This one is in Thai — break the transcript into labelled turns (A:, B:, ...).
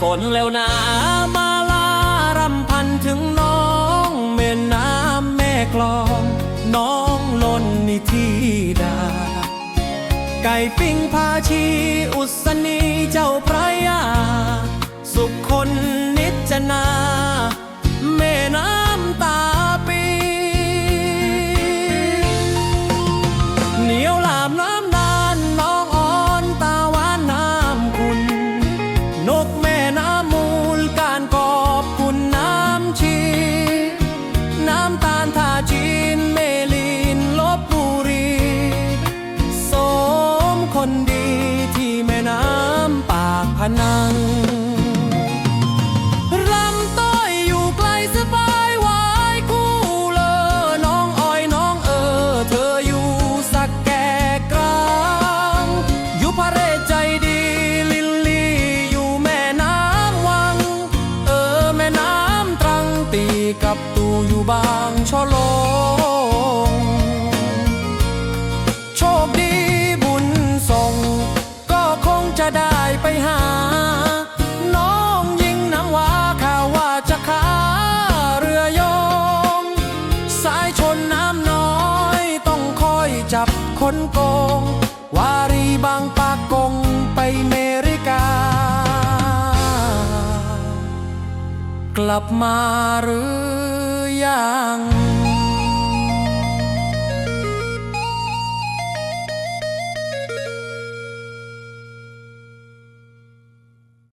A: ฝนแล้วนะมาลารำพันถึงน้องแม่น้ำแม่กลอง น้องลนนิธิดา ไก่ปิ้งพาชีอุศนี นังรำต้อยอยู่ไกลสบายวายคู่เลอน้องอ้อยน้องเออ เธออยู่สักแก่กลางอยู่พระเรใจดี ลิลลี่อยู่แม่น้ำวัง เออแม่น้ำตรังตีกับตูอยู่บางชอลับคนโกง วารีบางปากงไปเมริกา กลับมาหรือยัง